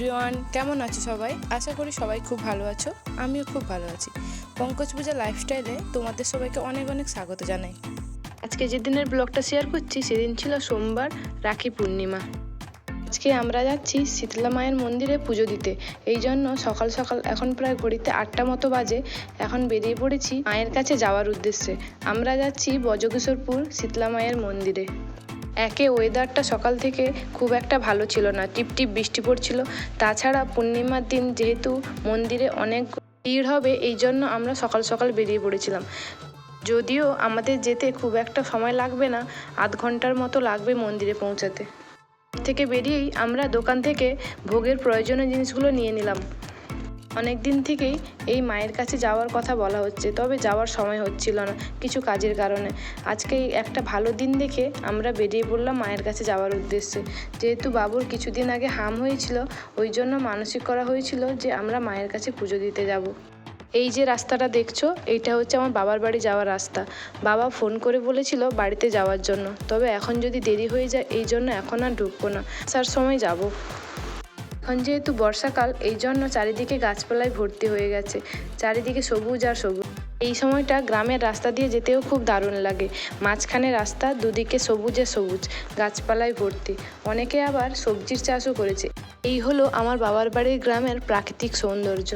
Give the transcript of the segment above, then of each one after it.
Everyone, কেমন আছো সবাই? আশা করি সবাই খুব ভালো আছো, আমিও খুব ভালো আছি। পঙ্কজ পূজা লাইফস্টাইলে তোমাদের সবাইকে অনেক অনেক স্বাগত জানাই। আজকে যেদিনের ব্লগটা শেয়ার করছি, সেদিন ছিল সোমবার, রাখি পূর্ণিমা। আজকে আমরা যাচ্ছি শীতলা মায়ের মন্দিরে পুজো দিতে। এই জন্য সকাল সকাল এখন প্রায় ঘড়িতে আটটা মতো বাজে, এখন বেরিয়ে পড়েছি মায়ের কাছে যাওয়ার উদ্দেশ্যে। আমরা যাচ্ছি বজকিশোরপুর শীতলা মায়ের মন্দিরে। একে ওয়েদারটা সকাল থেকে খুব একটা ভালো ছিল না, টিপটিপ বৃষ্টি পড়ছিল। তাছাড়া পূর্ণিমার দিন যেহেতু মন্দিরে অনেক ভিড় হবে, এই জন্য আমরা সকাল সকাল বেরিয়ে পড়েছিলাম। যদিও আমাদের যেতে খুব একটা সময় লাগবে না, আধ ঘণ্টার মতো লাগবে মন্দিরে পৌঁছাতে। থেকে বেরিয়েই আমরা দোকান থেকে ভোগের প্রয়োজনীয় জিনিসগুলো নিয়ে নিলাম। অনেক দিন থেকেই এই মায়ের কাছে যাওয়ার কথা বলা হচ্ছে, তবে যাওয়ার সময় হচ্ছিল না কিছু কাজের কারণে। আজকে একটা ভালো দিন দেখে আমরা বেরিয়ে পড়লাম মায়ের কাছে যাওয়ার উদ্দেশ্যে। যেহেতু বাবুর কিছুদিন আগে হাম হয়েছিল, ওই জন্য মানসিক করা হয়েছিল যে আমরা মায়ের কাছে পুজো দিতে যাব। এই যে রাস্তাটা দেখছ, এইটা হচ্ছে আমার বাবার বাড়ি যাওয়ার রাস্তা। বাবা ফোন করে বলেছিল বাড়িতে যাওয়ার জন্য, তবে এখন যদি দেরি হয়ে যায়, এই জন্য এখন আর ঢুকবো না। আসার সময় যাব। এখন যেহেতু বর্ষাকাল এই জন্য চারিদিকে গাছপালায় ভর্তি হয়ে গেছে। চারিদিকে সবুজ আর সবুজ। এই সময়টা গ্রামের রাস্তা দিয়ে যেতেও খুব দারুণ লাগে। মাঝখানে রাস্তা, দুদিকে সবুজে সবুজ, গাছপালায় ভর্তি। অনেকে আবার সবজির চাষও করেছে। এই হলো আমার বাবার বাড়ির গ্রামের প্রাকৃতিক সৌন্দর্য।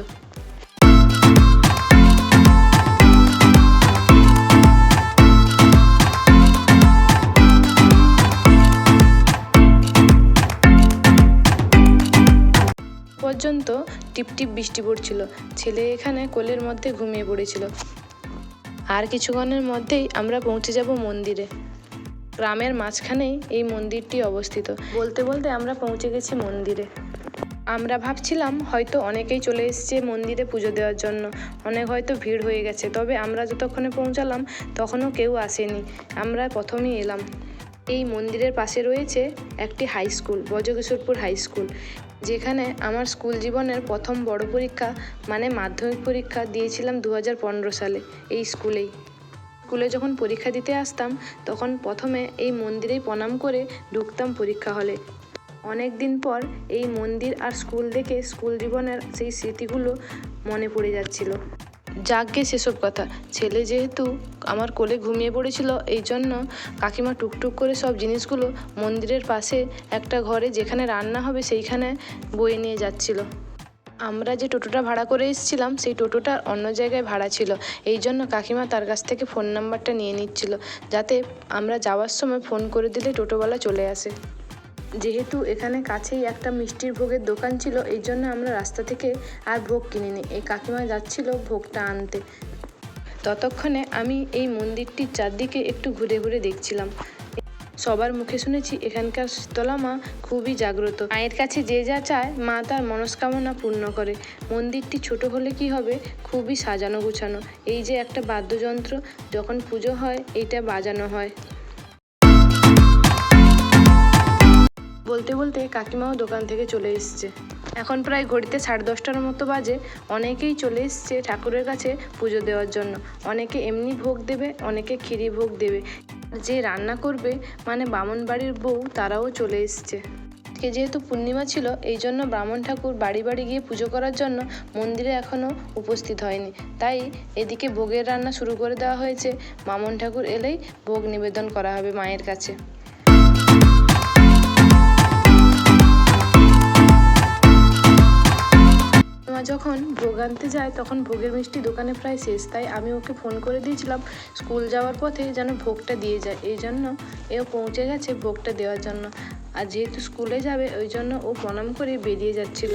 পর্যন্ত টিপটিপ বৃষ্টি পড়ছিল। ছেলে এখানে কোলের মধ্যে ঘুমিয়ে পড়েছিল। আর কিছুক্ষণের মধ্যেই আমরা পৌঁছে যাব মন্দিরে। গ্রামের মাঝখানেই এই মন্দিরটি অবস্থিত। বলতে বলতে আমরা পৌঁছে গেছি মন্দিরে। আমরা ভাবছিলাম হয়তো অনেকেই চলে এসছে মন্দিরে পুজো দেওয়ার জন্য। অনেক হয়তো ভিড় হয়ে গেছে। তবে আমরা যতক্ষণে পৌঁছালাম, তখনও কেউ আসেনি। আমরা প্রথমেই এলাম। এই মন্দিরের পাশে রয়েছে একটি high school Bajkishorpur high school যেখানে আমার স্কুল জীবনের প্রথম বড় পরীক্ষা মানে মাধ্যমিক পরীক্ষা দিয়েছিলাম দু হাজার পনেরো সালে এই স্কুলেই স্কুলে যখন পরীক্ষা দিতে আসতাম, তখন প্রথমে এই মন্দিরেই প্রণাম করে ঢুকতাম পরীক্ষা হলে। অনেক দিন পর এই মন্দির আর স্কুল দেখে স্কুল জীবনের সেই স্মৃতিগুলো মনে পড়ে যাচ্ছিল। যাকগে সেসব কথা। ছেলে যেহেতু আমার কোলে ঘুমিয়ে পড়েছিল, এই জন্য কাকিমা টুকটুক করে সব জিনিসগুলো মন্দিরের পাশে একটা ঘরে যেখানে রান্না হবে সেইখানে বয়ে নিয়ে যাচ্ছিল। আমরা যে টোটোটা ভাড়া করে এসেছিলাম, সেই টোটোটা অন্য জায়গায় ভাড়া ছিল। এই জন্য কাকিমা তার কাছ থেকে ফোন নাম্বারটা নিয়ে নিচ্ছিল, যাতে আমরা যাওয়ার সময় ফোন করে দিলে টোটোওয়ালা চলে আসে। যেহেতু এখানে কাছেই একটা মিষ্টির ভোগের দোকান ছিল, এই জন্য আমরা রাস্তা থেকে আর ভোগ কিনিনি। এই কাকিমা যাচ্ছিল ভোগটা আনতে। ততক্ষণে আমি এই মন্দিরটির চারদিকে একটু ঘুরে ঘুরে দেখছিলাম। সবার মুখে শুনেছি এখানকার শীতলা মা খুবই জাগ্রত। মায়ের কাছে যে যা চায়, মা তার মনস্কামনা পূর্ণ করে। মন্দিরটি ছোট হলে কি হবে? খুবই সাজানো গুছানো এই যে একটা বাদ্যযন্ত্র, যখন পুজো হয়, এইটা বাজানো হয়। বলতে বলতে কাকিমাও দোকান থেকে চলে এসছে। এখন প্রায় ঘড়িতে সাড়ে দশটার মতো বাজে, অনেকেই চলে এসছে ঠাকুরের কাছে পুজো দেওয়ার জন্য। অনেকে এমনি ভোগ দেবে, অনেকে ক্ষীরি ভোগ দেবে। যে রান্না করবে মানে বামন বাড়ির বউ, তারাও চলে এসছে। আজকে যেহেতু পূর্ণিমা ছিল, এই জন্য ব্রাহ্মণ ঠাকুর বাড়ি বাড়ি গিয়ে পুজো করার জন্য মন্দিরে এখনও উপস্থিত হয়নি। তাই এদিকে ভোগের রান্না শুরু করে দেওয়া হয়েছে। বামন ঠাকুর এলেই ভোগ নিবেদন করা হবে মায়ের কাছে। মা যখন ভোগ আনতে যায়, তখন ভোগের মিষ্টি দোকানে প্রায় শেষ। তাই আমি ওকে ফোন করে দিয়েছিলাম, স্কুল যাওয়ার পথে যেন ভোগটা দিয়ে যায়। এই জন্য এও পৌঁছে গেছে ভোগটা দেওয়ার জন্য। আর যেহেতু স্কুলে যাবে, ওই জন্য ও প্রণাম করে বেরিয়ে যাচ্ছিল।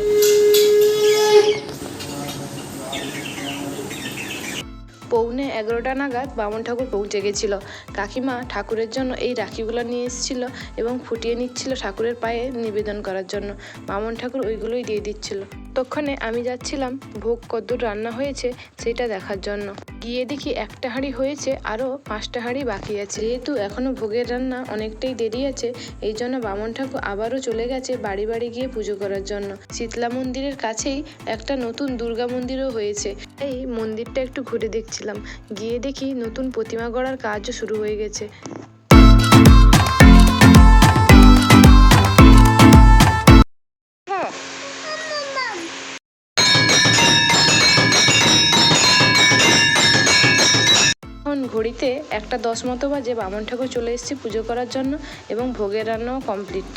পৌনে এগারোটা নাগাদ বামন ঠাকুর পৌঁছে গেছিল। কাকিমা ঠাকুরের জন্য এই রাখিগুলো নিয়ে এসেছিল এবং ফুটিয়ে নিচ্ছিল ঠাকুরের পায়ে নিবেদন করার জন্য। বামন ঠাকুর ওইগুলোই দিয়ে দিচ্ছিল। তক্ষণে আমি যাচ্ছিলাম, ভোগ কদ্দূর রান্না হয়েছে সেটা দেখার জন্য। গিয়ে দেখি একটা হাঁড়ি হয়েছে আরও পাঁচটা হাঁড়ি বাকি আছে। যেহেতু এখনও ভোগের রান্না অনেকটাই দেরি আছে, এই জন্য বামন ঠাকুর আবারও চলে গেছে বাড়ি বাড়ি গিয়ে পুজো করার জন্য। শীতলা মন্দিরের কাছেই একটা নতুন দুর্গা মন্দিরও হয়েছে। এই মন্দিরটা একটু ঘুরে গিয়েছিলাম গিয়ে দেখি নতুন প্রতিমা গড়ার কাজও শুরু হয়ে গেছে। ঘড়িতে একটা দশ মতো বাজে বামন ঠাকুর চলে এসেছি পুজো করার জন্য এবং ভোগের রান্নাও কমপ্লিট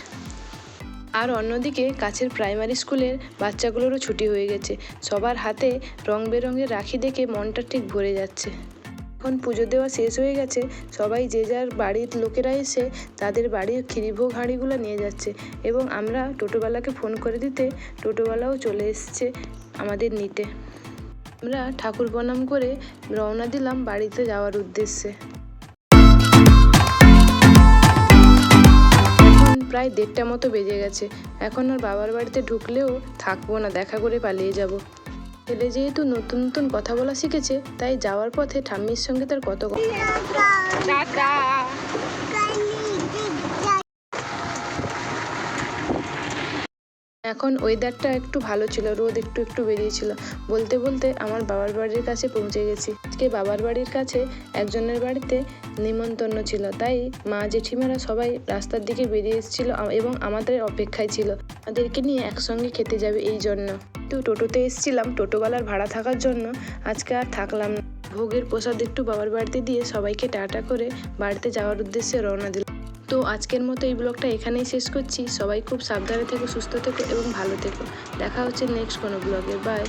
আর অন্যদিকে কাছের প্রাইমারি স্কুলের বাচ্চাগুলোরও ছুটি হয়ে গেছে। সবার হাতে রং বেরঙের রাখি দেখে মনটা ঠিক ভরে যাচ্ছে। এখন পুজো দেওয়া শেষ হয়ে গেছে, সবাই যে যার বাড়ির লোকেরা এসে তাদের বাড়ির ক্ষীরিভোগ হাঁড়িগুলো নিয়ে যাচ্ছে এবং আমরা টোটোওয়ালাকে ফোন করে দিতে টোটোওয়ালাও চলে এসছে আমাদের নিতে। আমরা ঠাকুর প্রণাম করে রওনা দিলাম বাড়িতে যাওয়ার উদ্দেশ্যে। প্রায় দেড়টা মতো বেজে গেছে। এখন আর বাবার বাড়িতে ঢুকলেও থাকব না দেখা করে পালিয়ে যাব। ছেলে যেহেতু নতুন নতুন কথা বলা শিখেছে তাই যাওয়ার পথে ঠাম্মির সঙ্গে তার কত কথা এখন ওয়েদারটা একটু ভালো ছিল, রোদ একটু একটু বেরিয়েছিল। বলতে বলতে আমার বাবার বাড়ির কাছে পৌঁছে গেছি। আজকে বাবার বাড়ির কাছে একজনের বাড়িতে নিমন্ত্রণ ছিল, তাই মা, জেঠিমারা সবাই রাস্তার দিকে বেরিয়ে এসেছিল এবং আমাদের অপেক্ষায় ছিল। আমাদেরকে নিয়ে একসঙ্গে খেতে যাবে এই জন্য। তো টোটোতে এসেছিলাম, টোটোওয়ালার ভাড়া থাকার জন্য আজকে আর থাকলাম না। ভোগের প্রসাদ একটু বাবার বাড়িতে দিয়ে সবাইকে টাটা করে বাড়িতে যাওয়ার উদ্দেশ্যে রওনা দিলাম। তো আজকের মতো এই ব্লগটা এখানেই শেষ করছি। সবাই খুব সাবধানে থেকো, সুস্থ থেকো এবং ভালো থেকো। দেখা হচ্ছে নেক্সট কোনো ব্লগে। বাই